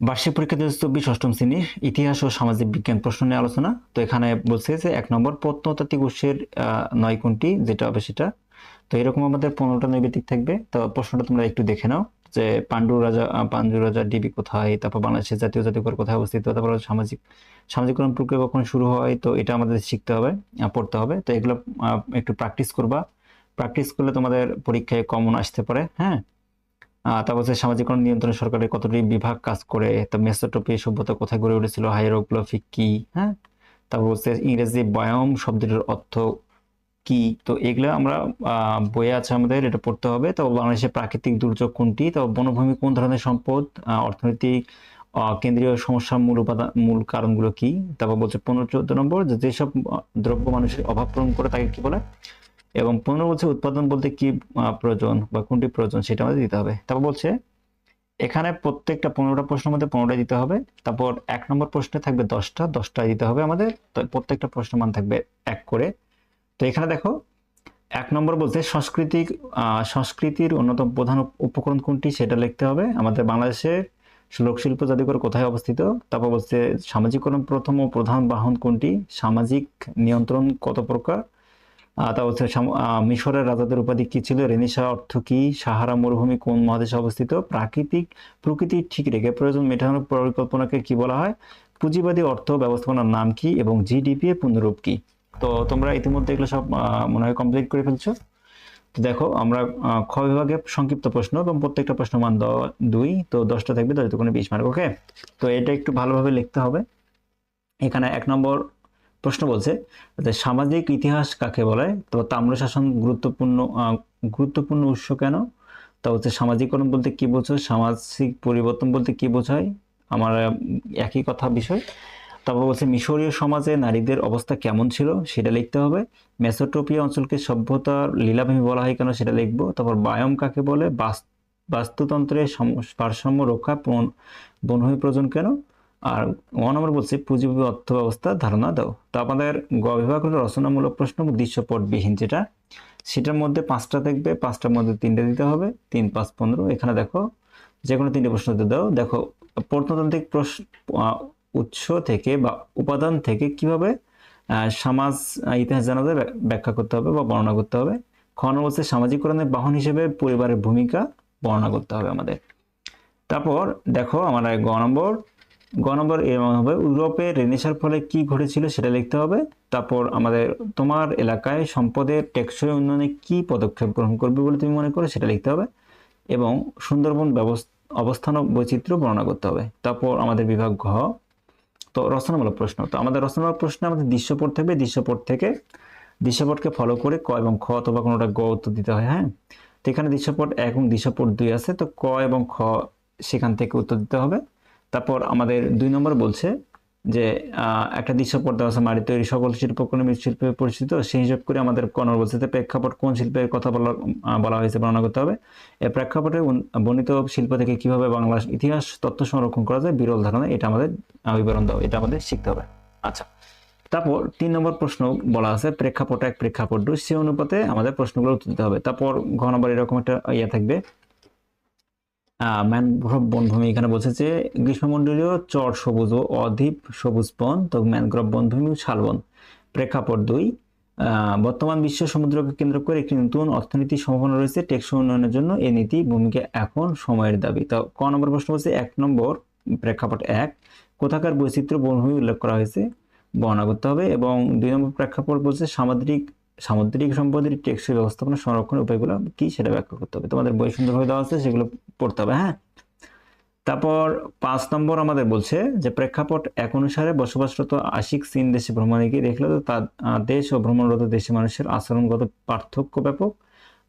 বার্ষিক পরীক্ষা দু চব্বিশ, অষ্টম শ্রেণির ইতিহাস ও সামাজিক বিজ্ঞান প্রশ্ন নিয়ে আলোচনা। তো এখানে বলছে যে এক নম্বর প্রত্নতাত্ত্বিক উৎসের নয় কোনটি, যেটা হবে সেটা। তো এরকম আমাদের পনেরোটা নৈবেদিক থাকবে। তো প্রশ্নটা তোমরা একটু দেখে নাও যে পাণ্ডু রাজা পাণ্ডু রাজা ডিবি কোথায়, তারপর বাংলাদেশের জাতীয় জাদুঘর কোথায় অবস্থিত, তারপর সামাজিক সামাজিকরণ প্রক্রিয়া কখন শুরু হয়, তো এটা আমাদের শিখতে হবে পড়তে হবে। তো এগুলো একটু প্র্যাকটিস করবা। প্র্যাকটিস করলে তোমাদের পরীক্ষায় কমন আসতে পারে হ্যাঁ? তারপর হচ্ছে সামাজিকরণ নিয়ন্ত্রণ সরকারের কতটি বিভাগ কাজ করে? তো মেসোটোপি সভ্যতা কোথায় গড়ে উঠেছিল? হাইরোগ্লিফিক কি? হ্যাঁ? তারপর হচ্ছে ইংরেজি বয়ম শব্দটির অর্থ কি? তো এগুলো আমরা বইয়ে আছে আমাদের, এটা পড়তে হবে। তো বাংলাদেশের প্রাকৃতিক দুর্যোগ কোনটি? তো বনভূমি কোন ধরনের সম্পদ? অর্থনৈতিক কেন্দ্রীয় সমস্যার মূল উপাদান মূল কারণগুলো কি? তারপর বলছে পনেরো, চোদ্দ নম্বর যেসব দ্রব্য মানুষের অভাব পূরণ করে তাকে কি বলে? এবং পনেরো বলছে উৎপাদন বলতে কি প্রয়োজন বা কোনটি প্রয়োজন সেটা আমাদের দিতে হবে। তারপর বলছে, এখানে প্রত্যেকটা পনেরোটা প্রশ্নের মধ্যে পনেরোটা দিতে হবে। তারপর এক নম্বর প্রশ্নে থাকবে দশটা দশটা দিতে হবে আমাদের। প্রত্যেকটা প্রশ্নের মান থাকবে এক করে। তো এখানে দেখো, এক নম্বর বলতে সাংস্কৃতিক সংস্কৃতির অন্যতম প্রধান উপকরণ কোনটি সেটা লিখতে হবে। আমাদের বাংলাদেশের লোকশিল্প জাদুঘর কোথায় অবস্থিত? তারপর বলছে সামাজিকরণ প্রথম ও প্রধান বাহন কোনটি? সামাজিক নিয়ন্ত্রণ কত প্রকার? তা হচ্ছে মিশরের রাজাদের উপাধি কি ছিল? রেনিসা অর্থ কি? সাহারা মরুভূমি কোন মহাদেশে অবস্থিত? প্রাকৃতিক প্রকৃতি ঠিক রেখে প্রয়োজন মেটানোর পরিকল্পনাকে কি বলা হয়? পুঁজিবাদী অর্থ ব্যবস্থাপনার নাম কি এবং জিডিপি এর পূর্ণরূপ কি? তো তোমরা ইতিমধ্যে এগুলো সব মনে হয় কমপ্লিট করে ফেলছো। তো দেখো, আমরা খ বিভাগে সংক্ষিপ্ত প্রশ্ন এবং প্রত্যেকটা প্রশ্ন মান দুই, তো দশটা থাকবে, দশ কোনো বিশ মার্ক ওকে তো এটা একটু ভালোভাবে লিখতে হবে। এখানে এক নম্বর প্রশ্ন বলছে সামাজিক ইতিহাস কাকে বলে? তো তাম্রশাসন গুরুত্বপূর্ণ গুরুত্বপূর্ণ উৎস কেন? তা হচ্ছে সামাজিকরণ বলতে কি বোঝো সামাজিক পরিবর্তন বলতে কি বোঝায়? আমার একই কথা বিষয়। তারপর বলছে মিশরীয় সমাজে নারীদের অবস্থা কেমন ছিল সেটা লিখতে হবে। মেসোটোপিয়া অঞ্চলকে সভ্যতার লীলাভূমি বলা হয় কেন সেটা লিখব। তারপর বায়ম কাকে বলে? বাস- বাস্তুতন্ত্রের সম- ভারসাম্য রক্ষা, বন- বনভূমি প্রয়োজন কেন? আর ও নম্বর বলছে পুঁজিবী অর্থ ব্যবস্থা ধারণা দাও। তো আমাদের গ বিভাগ হলো রচনামূলক প্রশ্ন দৃশ্যপটবিহীন যেটা। সেটার মধ্যে পাঁচটা থাকবে পাঁচটার মধ্যে তিনটে দিতে হবে, তিন, পাঁচ, পনেরো। এখানে দেখো যে কোনো তিনটে প্রশ্ন দিতে দাও। দেখো, প্রত্নতান্ত্রিক প্রশ্ন উৎস থেকে বা উপাদান থেকে কীভাবে সমাজ ইতিহাস জানা যায় ব্যাখ্যা করতে হবে বা বর্ণনা করতে হবে। খ নম্বর হচ্ছে সামাজিকরণের বাহন হিসেবে পরিবারের ভূমিকা বর্ণনা করতে হবে আমাদের। তারপর দেখো, আমরা গ নম্বর গ নম্বর এরকম হবে ইউরোপে রেনেসার ফলে কি ঘটেছিল সেটা লিখতে হবে। তারপর আমাদের তোমার এলাকায় সম্পদের টেকসই উন্নয়নে কি পদক্ষেপ গ্রহণ করবে বলে তুমি মনে করো সেটা লিখতে হবে এবং সুন্দরবন ব্যবস্থা অবস্থান ও বৈচিত্র্য বর্ণনা করতে হবে। তারপর আমাদের বিভাগ ঘ। তো রচনামূলক প্রশ্ন। তো আমাদের রচনামূলক প্রশ্নে আমাদের দৃশ্যপট থাকবে। দৃশ্যপট থেকে দৃশ্যপটকে ফলো করে ক এবং খ অথবা কোনোটা গ উত্তর দিতে হয় হ্যাঁ? তো এখানে দৃশ্যপট এক এবং দৃশ্যপট দুই আছে। তো ক এবং খ সেখান থেকে উত্তর দিতে হবে। তারপর আমাদের দুই নম্বর বলছে যে একটা দৃশ্যপট দেওয়া আছে মাটি তৈরি সকল শিল্পকর্মী মৃৎশিল্পে পরিচিত। সেই হিসাব করে আমাদের কর্ণ বলছে প্রেক্ষাপট কোন শিল্পের কথা বলা বলা হয়েছে বর্ণনা করতে হবে। এই প্রেক্ষাপটে বর্ণিত শিল্প থেকে কীভাবে বাংলার ইতিহাস তথ্য সংরক্ষণ করা যায় বিরল ধারণা, এটা আমাদের বিবরণ দাও, এটা আমাদের শিখতে হবে। আচ্ছা তারপর তিন নম্বর প্রশ্ন বলা আছে, প্রেক্ষাপট এক প্রেক্ষাপট দুই, সে অনুপাতে আমাদের প্রশ্নগুলো উত্তর দিতে হবে। তারপর ঘ নম্বর এরকম একটা ইয়ে থাকবে ম্যানগ্রোভ বনভূমি এখানে বলছে যে গ্রীষ্মমণ্ডলীয় চর সবুজ ও অধিপ সবুজ বন, তো ম্যানগ্রোভ বনভূমি শালবন প্রেক্ষাপট দুই বর্তমান বিশ্ব সমুদ্রকে কেন্দ্র করে একটি নতুন অর্থনীতির সম্ভাবনা রয়েছে টেকসই উন্নয়নের জন্য। এই নীতি ভূমিকা এখন সময়ের দাবি। তো ক নম্বর প্রশ্ন বলছে, এক নম্বর প্রেক্ষাপট এক, কোথাকার বৈচিত্র্য বনভূমি উল্লেখ করা হয়েছে? বর্ণনা করতে হবে এবং দুই নম্বর প্রেক্ষাপট বলছে সামুদ্রিক সামুদ্রিক সম্পদের টেকসই ব্যবস্থাপনা সংরক্ষণের উপায়গুলো কি সেটা ব্যাখ্যা করতে হবে। তোমাদের বই সুন্দরভাবে দেওয়া আছে, সেগুলো পড়তে হবে হ্যাঁ? তারপর পাঁচ নম্বর আমাদের বলছে যে প্রেক্ষাপট এক অনুসারে বসবাসরত আশিক চীন দেশে ভ্রমণে গিয়ে দেখল তো তার দেশ ও ভ্রমণরত দেশে মানুষের আচরণগত পার্থক্য ব্যাপক।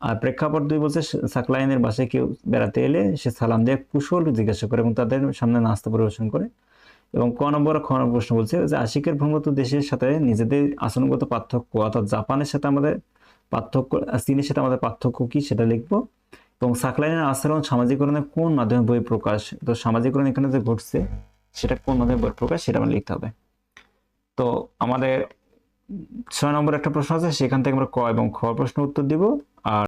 আর প্রেক্ষাপট দুই বলছে, সাকলাইনের বাসায় কেউ বেড়াতে এলে সে সালাম দিয়ে, কুশল জিজ্ঞাসা করে এবং তাদের সামনে নাস্তা পরিবেশন করে। এবং ক নম্বর খ নম্বর প্রশ্ন বলছে যে আশিকের ভ্রমণরত দেশের সাথে নিজেদের আচরণগত পার্থক্য অর্থাৎ জাপানের সাথে আমাদের পার্থক্য, চীনের সাথে আমাদের পার্থক্য কি সেটা লিখব। এবং সাকলাইনের আচরণ সামাজিকরণের কোন মাধ্যমে বই প্রকাশ, তো সামাজিকরণ এখানে যে ঘটছে সেটা কোন মাধ্যমে বই প্রকাশ সেটা আমার লিখতে হবে। তো আমাদের ছয় নম্বর একটা প্রশ্ন আছে, সেখান থেকে আমরা ক এবং খ প্রশ্ন উত্তর দিব। আর